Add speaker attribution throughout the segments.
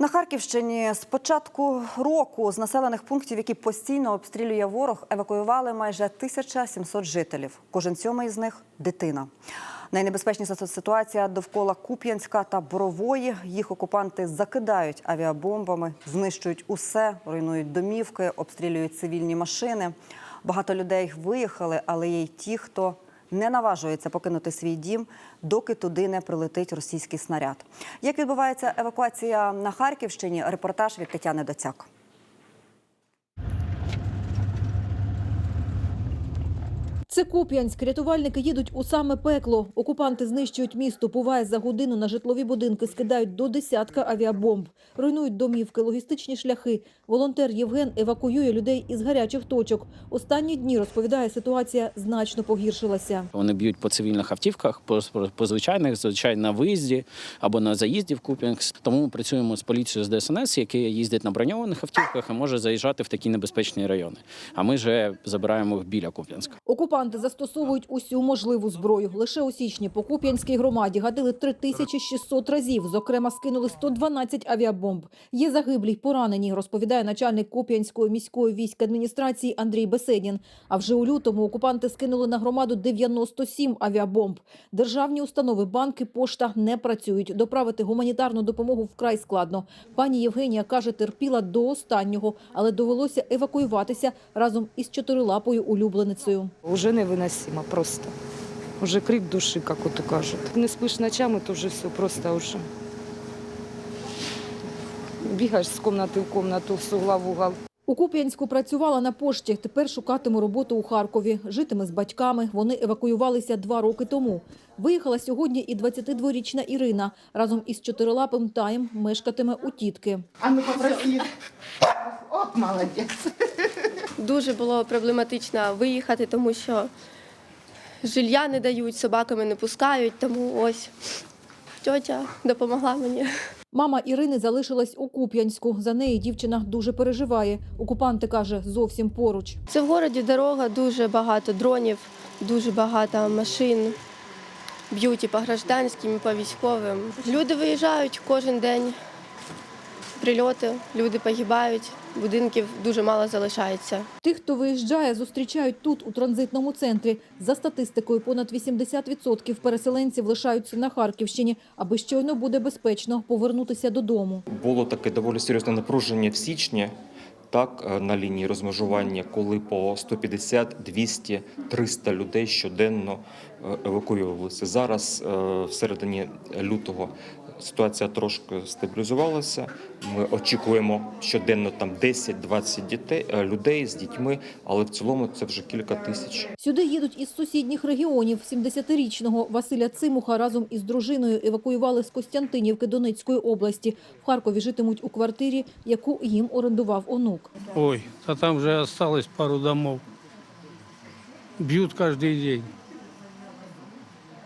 Speaker 1: На Харківщині з початку року з населених пунктів, які постійно обстрілює ворог, евакуювали майже 1700 жителів. Кожен сьомий з них дитина. Найнебезпечніша ситуація довкола Куп'янська та Борової. Їх окупанти закидають авіабомбами, знищують усе, руйнують домівки, обстрілюють цивільні машини. Багато людей виїхали, але є й ті, хто не наважується покинути свій дім, доки туди не прилетить російський снаряд. Як відбувається евакуація на Харківщині? Репортаж від Тетяни Доцяк.
Speaker 2: Це Куп'янськ. Рятувальники їдуть у саме пекло. Окупанти знищують місто. Буває за годину на житлові будинки скидають до десятка авіабомб, руйнують домівки, логістичні шляхи. Волонтер Євген евакуює людей із гарячих точок. Останні дні розповідає, ситуація значно погіршилася.
Speaker 3: Вони б'ють по цивільних автівках, по, по звичайних, звичайно, на виїзді або на заїзді в Куп'янськ. Тому ми працюємо з поліцією з ДСНС, які їздять на броньованих автівках і може заїжджати в такі небезпечні райони. А ми вже забираємо їх біля Куп'янська.
Speaker 2: Окупанти застосовують усю можливу зброю. Лише у січні по Куп'янській громаді гатили 3600 разів. Зокрема, скинули 112 авіабомб. Є загиблі й поранені, розповідає начальник Куп'янської міської військ адміністрації Андрій Беседін. А вже у лютому окупанти скинули на громаду 97 авіабомб. Державні установи, банки, пошта не працюють. Доправити гуманітарну допомогу вкрай складно. Пані Євгенія каже, терпіла до останнього, але довелося евакуюватися разом із чотирилапою улюбленицею.
Speaker 4: Уже невыносимо просто. Уже крик души, как вот кажут. Не спишь ночами, то уже все просто уже. Бігаєш з кімнати в кімнату, з угла в угол.
Speaker 2: У Куп'янську працювала на пошті. Тепер шукатиме роботу у Харкові. Житиме з батьками. Вони евакуювалися два роки тому. Виїхала сьогодні і 22-річна Ірина. Разом із чотирилапим Таєм мешкатиме у тітки.
Speaker 5: А ну попроси. От молодець.
Speaker 6: Дуже було проблематично виїхати, тому що жилья не дають, собаками не пускають, тому ось тьотя допомогла мені.
Speaker 2: Мама Ірини залишилась у Куп'янську. За неї дівчина дуже переживає. Окупанти, каже, зовсім поруч.
Speaker 6: Це в городі дорога, дуже багато дронів, дуже багато машин. Б'ють і по гражданським, і по військовим. Люди виїжджають кожен день. Прильоти, люди погибають, будинків дуже мало залишається.
Speaker 2: Тих, хто виїжджає, зустрічають тут, у транзитному центрі. За статистикою, понад 80% переселенців лишаються на Харківщині, аби щойно буде безпечно повернутися додому.
Speaker 7: Було таке доволі серйозне напруження в січні. Так, е, на лінії розмежування, коли по 150, 200, 300 людей щоденно е, евакуювалися. Зараз, е, в середині лютого, ситуація трошки стабілізувалася. Ми очікуємо щоденно там 10-20 дітей, е, людей з дітьми, але в цілому це вже кілька тисяч.
Speaker 2: Сюди їдуть із сусідніх регіонів. 70-річного Василя Цимуха разом із дружиною евакуювали з Костянтинівки Донецької області. В Харкові житимуть у квартирі, яку їм орендував онук.
Speaker 8: Ой, а там уже осталось пару домов. Бьют каждый день.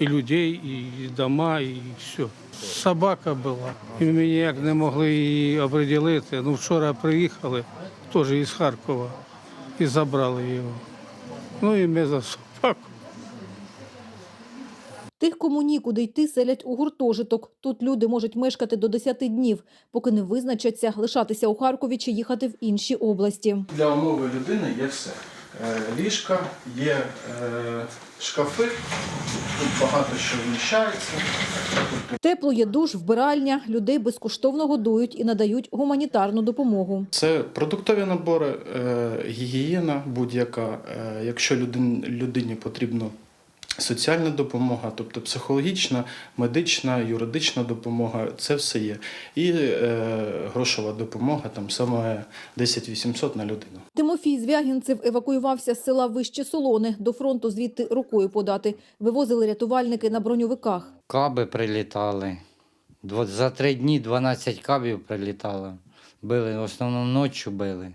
Speaker 8: И людей, и дома, и все. Собака була. І ми ніяк не могли її определити. Ну, вчора приїхали, теж із Харкова, і забрали його. Ну і ми за собаку.
Speaker 2: Тих, кому нікуди йти, селять у гуртожиток. Тут люди можуть мешкати до 10 днів, поки не визначаться лишатися у Харкові чи їхати в інші області.
Speaker 9: Для умови людини є все. Е, Ліжка, є е, шкафи, тут багато що вміщається.
Speaker 2: Тепло є душ, вбиральня. Людей безкоштовно годують і надають гуманітарну допомогу.
Speaker 9: Це продуктові набори, е, гігієна будь-яка. Якщо людин, людині потрібно соціальна допомога, тобто психологічна, медична, юридична допомога, це все є. І е, грошова допомога, там саме 10 800 на людину.
Speaker 2: Тимофій Звягінцев евакуювався з села Вище Солони. До фронту звідти рукою подати. Вивозили рятувальники на броньовиках.
Speaker 10: Каби прилітали. За три дні 12 кабів прилітало. Били, в основному ночі били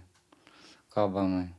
Speaker 10: кабами.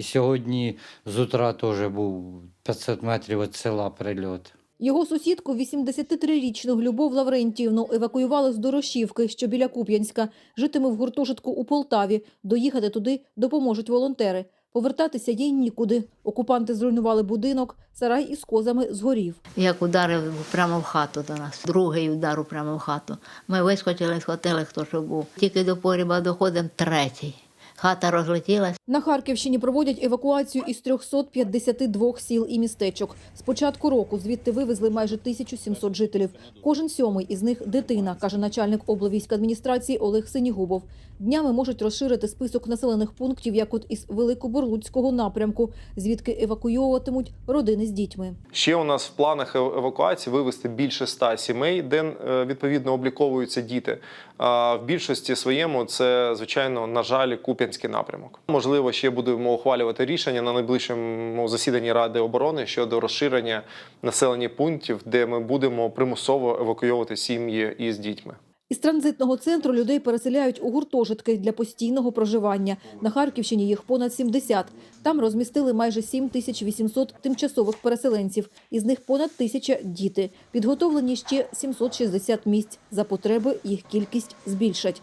Speaker 10: І сьогодні з утра теж був 500 метрів від села прильот.
Speaker 2: Його сусідку, 83-річну Любов Лаврентіївну, евакуювали з Дорошівки, що біля Куп'янська. Житиме в гуртожитку у Полтаві. Доїхати туди допоможуть волонтери. Повертатися їй нікуди. Окупанти зруйнували будинок, сарай із козами згорів.
Speaker 5: Як ударив прямо в хату до нас. Другий удар прямо в хату. Ми вискочили, схватили, хто що був. Тільки до погріба доходимо третій. Хата розлетілась.
Speaker 2: На Харківщині проводять евакуацію із 352 сіл і містечок. З початку року звідти вивезли майже 1700 жителів. Кожен сьомий із них – дитина, каже начальник облвійськадміністрації Олег Синігубов. Днями можуть розширити список населених пунктів, як от із Великобурлуцького напрямку, звідки евакуйовуватимуть родини з дітьми.
Speaker 11: Ще у нас в планах евакуації вивезти більше ста сімей, де е, відповідно обліковуються діти. А в більшості своєму це звичайно на жаль Куп'янський напрямок. Можливо, ще будемо ухвалювати рішення на найближчому засіданні Ради оборони щодо розширення населених пунктів, де ми будемо примусово евакуйовувати сім'ї із дітьми.
Speaker 2: Із транзитного центру людей переселяють у гуртожитки для постійного проживання. На Харківщині їх понад 70. Там розмістили майже 7800 тимчасових переселенців. Із них понад тисяча – діти. Підготовлені ще 760 місць. За потреби їх кількість збільшать.